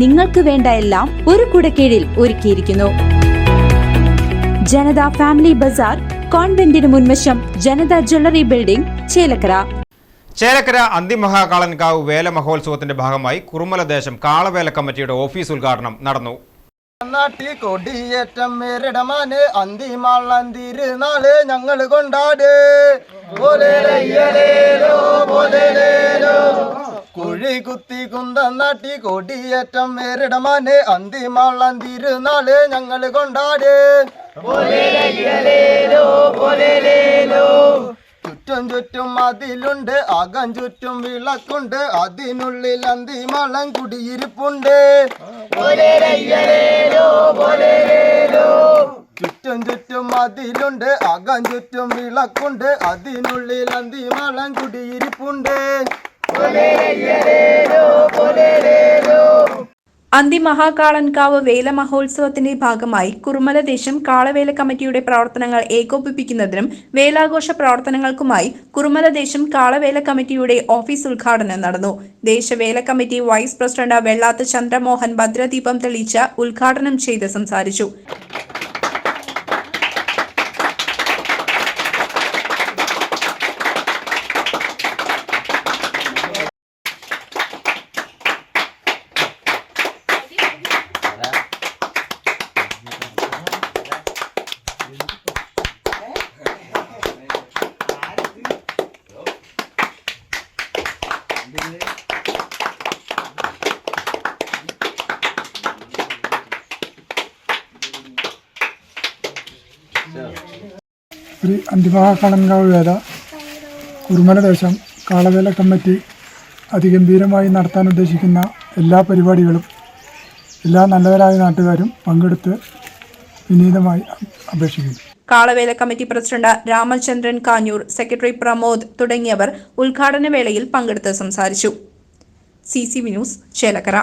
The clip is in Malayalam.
നിങ്ങൾക്ക് വേണ്ട എല്ലാം ഒരു കുടക്കീഴിൽ ഒരുക്കിയിരിക്കുന്നു. ജനത ഫാമിലി ബസാർ കോൺവെന്റിന് മുൻവശം ജനത ജ്വല്ലറി ബിൽഡിംഗ് ചേലക്കര. ചേലക്കര അന്തിമഹാകാളൻകാവ് വേല മഹോത്സവത്തിന്റെ ഭാഗമായി കുറുമല ദേശം കാളവേല കമ്മിറ്റിയുടെ ഓഫീസ് ഉദ്ഘാടനം നടന്നു. നാട്ടി കൊടിയേറ്റം മേരിടമാന് അന്തിമാളന്തിരുന്നാൾ ഞങ്ങൾ കൊണ്ടാട്. കുത്തി കുന്തം നാട്ടി കൊടിയേറ്റം മേരിടമാന് അന്തിമാളന്തിരുന്നാൾ ഞങ്ങൾ കൊണ്ടാട്. ചുറ്റും ചുറ്റും അതിലുണ്ട് അകം ചുറ്റും വിളക്കുണ്ട് അതിനുള്ളിൽ അന്തിമളം കുടിയിരിപ്പുണ്ട് ചുറ്റും ചുറ്റും അതിലുണ്ട് അകം ചുറ്റും വിളക്കുണ്ട് അതിനുള്ളിൽ അന്തിമളം കുടിയിരിപ്പുണ്ട് അന്തിമഹാകാളൻകാവ് വേല മഹോത്സവത്തിന്റെ ഭാഗമായി കുറുമല ദേശം കാളവേല കമ്മിറ്റിയുടെ പ്രവർത്തനങ്ങൾ ഏകോപിപ്പിക്കുന്നതിനും വേലാഘോഷ പ്രവർത്തനങ്ങൾക്കുമായി കുറുമല ദേശം കാളവേല കമ്മിറ്റിയുടെ ഓഫീസ് ഉദ്ഘാടനം നടന്നു. Deshavela committee vice president Vellath Chandramohan ഭദ്രദീപം തെളിയിച്ച ഉദ്ഘാടനം ചെയ്ത് സംസാരിച്ചു. ശ്രീ അന്തിമഹാകളങ്കാവ് വേല കുറുമല ദേശം കാളവേല കമ്മിറ്റി അതിഗംഭീരമായി നടത്താൻ ഉദ്ദേശിക്കുന്ന എല്ലാ പരിപാടികളും എല്ലാ നല്ലവരായ നാട്ടുകാരും പങ്കെടുത്ത് വിനീതമായി അപേക്ഷിക്കുന്നു. Kalavela committee president Ramachandran Kanjoor secretary Pramod തുടങ്ങിയവർ ഉദ്ഘാടന വേളയിൽ പങ്കെടുത്ത് സംസാരിച്ചു. C C V news Chelakkara.